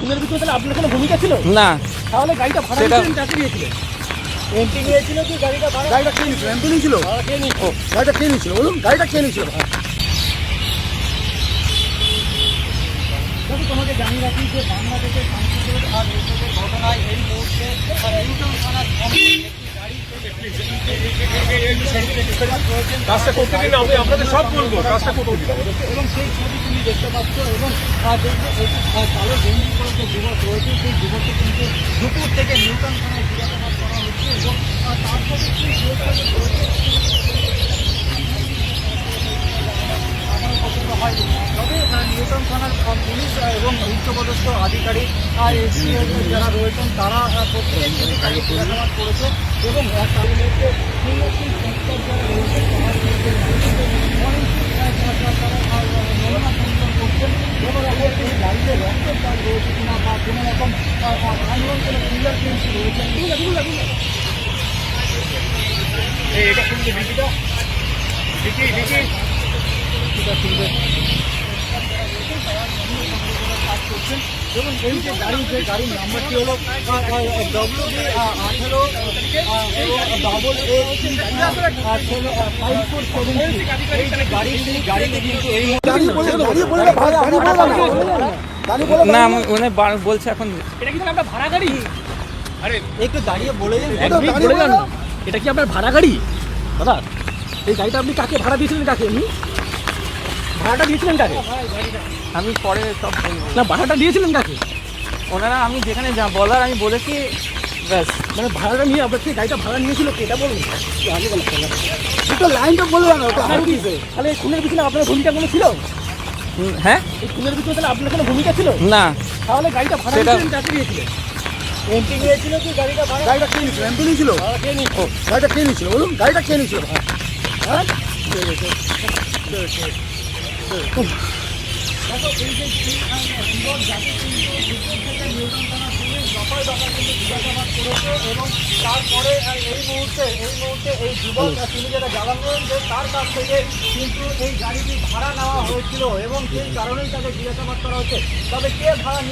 খুনের ভিতরে তাহলে আপনার কোনো ভূমিকা ছিল? না। তাহলে গাড়িটা ভাড়া সেটা- কাকে দিয়েছিলেন। এমপি নিয়েছিল কি গাড়িটা ভাড়া? গাড়িটা কে নিয়েছিল? এমপি নিয়েছিল? ভাড়া কে নিয়েছিল? গাড়িটা কে নিয়েছিল? বলুন গাড়িটা কে নিয়েছিল? তোমাকে জানিয়ে রাখি যে বাংলাদেশের সাংসদের আর ঘটনায় এই মুহূর্তে আর নিউটন থানার সামনে একটি গাড়ি কাজটা করতে দিন আমি আপনাদের সব বলব, কাজটা এবং সেই ছবি তুমি দেখতে পাচ্ছ পরে যে যুবক রয়েছে, সেই যুবককে কিন্তু দুপুর থেকে নিউটন থানায় জিজ্ঞাসাবাদ করা হচ্ছে এবং তারপরে কি গ্রেফতারি করেছে এখনও পর্যন্ত হয়নি তবে নিউটন থানার পুলিশ এবং উচ্চপদস্থ আধিকারিক আর এসি যারা রয়েছেন তারা প্রত্যেকেই কিন্তু তাকে জিজ্ঞাসাবাদ করেছে এবং তারা নমুনা সংগ্রহ করছেন কিনা বা কোনো রকম আননোন কোনো এটা কিন্তু ডিকি ডিকি এটা কিন্তু কাজ করছেন। এবং এই যে গাড়ি যে গাড়ির নাম্বারটি হলো ডব্লিউ বি আঠেরো ডবল না, উনি বলছে এখন। এটা কি আপনার ভাড়া গাড়ি? আরে একটু দাঁড়িয়ে বলে যান এক মিনিট দাঁড়িয়ে বলে যান বলো। না। এটা কি আপনার ভাড়া গাড়ি? দাদা এই গাড়িটা আপনি কাকে ভাড়া দিয়েছিলেন কাকে? এমনি ভাড়াটা দিয়েছিলেন কাকে? আমি পরে সব বলব। না ভাড়াটা দিয়েছিলেন কাকে? ওনারা আমি যেখানে যা বলার আমি বলেছি ব্যাস। মানে ভাড়াটা নিয়ে আপনার থেকে গাড়িটা ভাড়া নিয়েছিল কে? এটা বলুন। আগে বলো দুটো লাইনটা বলবে না ওটা আপনার কি তাহলে এই খুনের পিছনে আপনার ভূমিকা কোনো ছিল? হ্যাঁ? এই খুনের পিছনে তাহলে আপনার কোনো ভূমিকা ছিল? না। তাহলে গাড়িটা ভাড়া দিয়েছিলেন কাকে দিয়েছিলেন? এমপি নিয়েছিল কি? গাড়িটা ভাড়া গাড়িটা কে নিয়েছিল? এমপি নিয়েছিল? ভাড়া কে নিয়েছিল? গাড়িটা কে নিয়েছিল? বলুন গাড়িটা কে নিয়েছিল? হ্যাঁ। এবং তারপরে এই মুহূর্তে এই মুহূর্তে এই যুবক তিনি যেটা জানালেন যে তার কাছ থেকে কিন্তু এই গাড়িটি ভাড়া নেওয়া হয়েছিল এবং সেই কারণেই তাকে জিজ্ঞাসাবাদ করা হচ্ছে। তবে কে ভাড়া নিয়ে